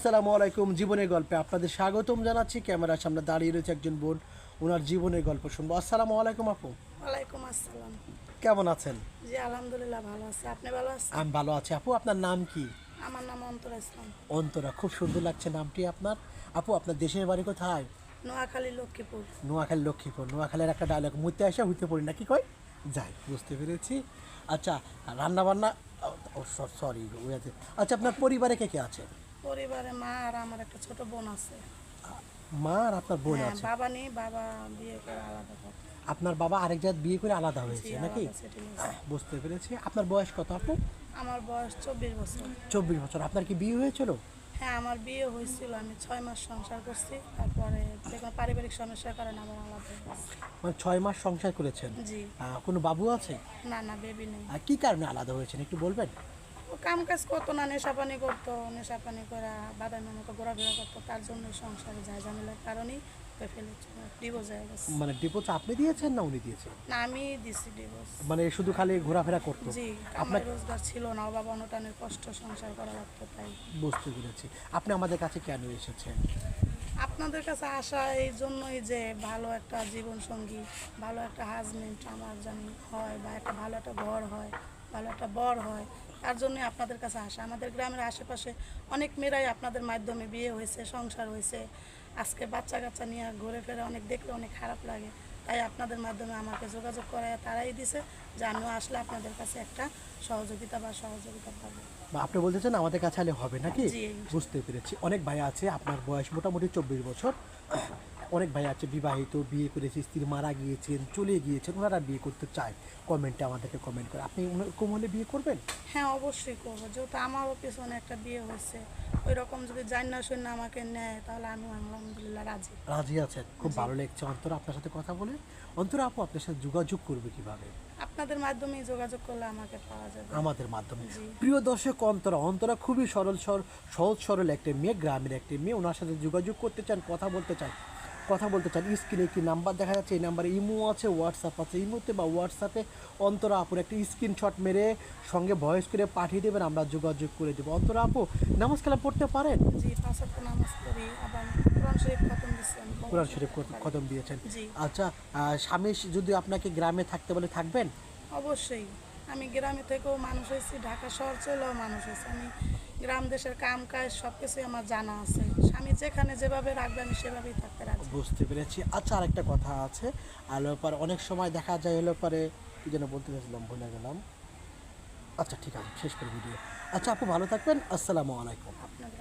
আসসালামু আলাইকুম জীবনের গল্পে আপনাদের স্বাগতম জানাচ্ছি। ক্যামেরার সামনে দাঁড়িয়ে রয়েছে একজন বোন ওনার জীবনের গল্প শুনব। আসসালামু আলাইকুম আপু। ওয়ালাইকুম আসসালাম। কেমন আছেন? জি আলহামদুলিল্লাহ ভালো আছে। আপনি ভালো আছেন? আমি ভালো আছি। আপু আপনার নাম কি? আমার নাম অন্তর ইসলাম। অন্তরা খুব সুন্দর লাগছে নামটি আপনার। আপু আপনার দেশের বাড়ি কোথায়? নোয়াখালী লক্ষ্মীপুর। নোয়াখালী লক্ষ্মীপুর। নোয়াখালীর একটা ডায়লগ মুতে আসা হইতে পড়ি না কি কয়? যাই বুঝতে পেরেছি। আচ্ছা রান্না বান্না সরি আচ্ছা আপনার পরিবারে কে কে আছে? পরিবারে মা আর আমার একটা ছোট বোন আছে। মা আর আপনার বোন হ্যাঁ আছে? বাবা নেই বাবা বিয়ে করে আলাদা থাকে আপনার বাবা আরেক জাত বিয়ে করে আলাদা হয়েছে নাকি? আলাদা settle হয়েছে। বুঝতে পেরেছি। আপনার বয়স কত আপু? আমার বয়স চব্বিশ বছর। চব্বিশ বছর। আপনার কি বিয়ে হয়েছিল? হ্যাঁ আমার বিয়ে হয়েছিল। আমি ছয় মাস সংসার করছি। তারপরে দেখলাম পারিবারিক সমস্যার কারণে আমার আলাদা হয়ে গেছে। মানে ছয় মাস সংসার করেছেন? জি। আহ, কোনো বাবু আছে? না না বেবি নেই। আর কি কারণে আলাদা হয়েছেন? একটু বলবেন? কাম কাজ করতো না নেশাপানি করতো নেশাপানি করে বাদামের মতো ঘোরাফেরা করতো তার জন্য সংসারে যায় ঝামেলার কারণেই ফেলেছে ডিভোর্স হয়ে গেছে। মানে আপনি দিয়েছেন না উনি দিয়েছেন? না আমি দিছি ডিভোর্স মানে শুধু খালি ঘোরাফেরা করতো? জি আপনার রোজগার ছিল না অনটনের কষ্ট সংসার করা লাগতো তাই। বুঝতে পেরেছি। আপনি আমাদের কাছে কেন এসেছেন? আপনাদের কাছে আসা এই জন্যই যে ভালো একটা জীবন সঙ্গী ভালো একটা হাজবেন্ড আমার জানি হয় বা একটা ভালো একটা ঘর হয় ভালো একটা বর হয় তার জন্যই আপনাদের কাছে আসা। আমাদের গ্রামের আশেপাশে অনেক মেয়েরাই আপনাদের মাধ্যমে বিয়ে হয়েছে সংসার হয়েছে। আজকে বাচ্চা কাচ্চা নিয়ে ঘুরে ফেরে অনেক দেখলে অনেক খারাপ লাগে। তাই আপনাদের মাধ্যমে আমাকে যোগাযোগ করে তারাই দিছে যে আমিও আসলে আপনাদের কাছে একটা সহযোগিতা বা সহযোগিতা পাবো। বা আপনি বলতেছেন আমাদের কাছে আলে হবে নাকি। বুঝতে পেরেছি। অনেক ভাই আছে আপনার বয়স মোটামুটি চব্বিশ বছর। অনেক ভাই আছে বিবাহিত বিয়ে করেছে স্ত্রী মারা গিয়েছেন চলে গিয়েছেন ওনারা বিয়ে করতে চায়। কমেন্টে আমাদেরকে কমেন্ট করে। আপনি ওরকম হলে বিয়ে করবেন? হ্যাঁ অবশ্যই করব। যেহেতু আমারও পিছনে একটা বিয়ে হয়েছে ওই রকম যদি জান না শুনে আমাকে নেয় তাহলে আমি আলহামদুলিল্লাহ রাজি। রাজি আছেন? খুব ভালো লাগছে। অন্তরা আপনার সাথে কথা বলে অন্তরা আপু আপনার সাথে যোগাযোগ করবে কীভাবে? আপনাদের মাধ্যমেই যোগাযোগ করলে আমাকে পাওয়া যাবে। আমাদের মাধ্যমে। প্রিয় দর্শক অন্তরা অন্তরা খুবই সরল সর সহজ সরল একটা মেয়ে গ্রামের একটি মেয়ে। ওনার সাথে যোগাযোগ করতে চান কথা বলতে চান কথা বলতে চান স্ক্রিনে একটি নাম্বার দেখা যাচ্ছে? এই নাম্বারে ইমো আছে হোয়াটসঅ্যাপ আছে। ইমোতে বা হোয়াটসঅ্যাপে অন্তরা আপুর একটা স্ক্রিনশট মেরে সঙ্গে ভয়েস করে পাঠিয়ে দেবেন আমরা যোগাযোগ করে দেবো। অন্তরা আপু নামাজ কালাম পড়তে পারেন? জি পাঁচ নামাজ পড়ি আবার কোরআন শরীফ খতম দিচ্ছি কোরআন শরীফ খতম দিয়েছেন। আচ্ছা স্বামী যদি আপনাকে গ্রামে থাকতে বলে থাকবেন? অবশ্যই। আমি গ্রামে থেকেও মানুষ হয়েছি ঢাকা শহর চলেও মানুষ হয়েছি। আমি গ্রাম দেশের কাম কাজ সব কিছুই আমার জানা আছে। স্বামী যেখানে যেভাবে রাখবে আমি সেভাবেই থাকতে রাখব বুঝতে পেরেছি। আচ্ছা আরেকটা কথা আছে। আলো পরে অনেক সময় দেখা যায় হলো পরে কি যেন বলতে চাইছিলাম ভুলে গেলাম। আচ্ছা ঠিক আছে শেষ করে ভিডিও। আচ্ছা আপু ভালো থাকবেন। আসসালামু আলাইকুম। আপনাদের